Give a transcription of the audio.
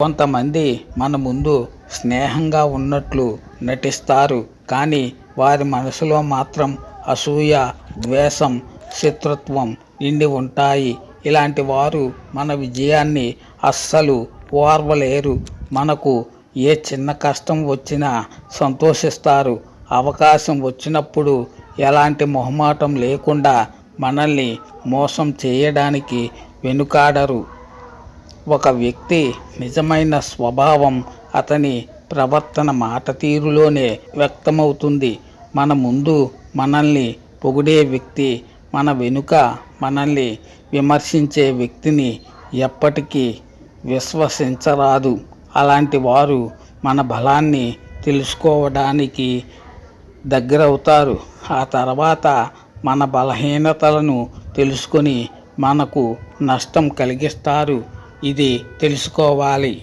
కొంతమంది మన ముందు స్నేహంగా ఉన్నట్లు నటిస్తారు కానీ వారి మనసులో మాత్రం అసూయ ద్వేషం శత్రుత్వం నిండి ఉంటాయి. ఇలాంటి వారు మన విజయాన్ని అస్సలు ఓర్వలేరు. మనకు ఏ చిన్న కష్టం వచ్చినా సంతోషిస్తారు. అవకాశం వచ్చినప్పుడు ఎలాంటి మొహమాటం లేకుండా మనల్ని మోసం చేయడానికి వెనుకాడరు. ఒక వ్యక్తి నిజమైన స్వభావం అతని ప్రవర్తన మాట తీరులోనే వ్యక్తమవుతుంది. మన ముందు మనల్ని పొగిడే వ్యక్తి మన వెనుక మనల్ని విమర్శించే వ్యక్తిని ఎప్పటికీ విశ్వసించరాదు. అలాంటి వారు మన బలాన్ని తెలుసుకోవడానికి దగ్గరవుతారు. ఆ తర్వాత మన బలహీనతలను తెలుసుకొని మనకు నష్టం కలిగిస్తారు. ఇది తెలుసుకోవాలి.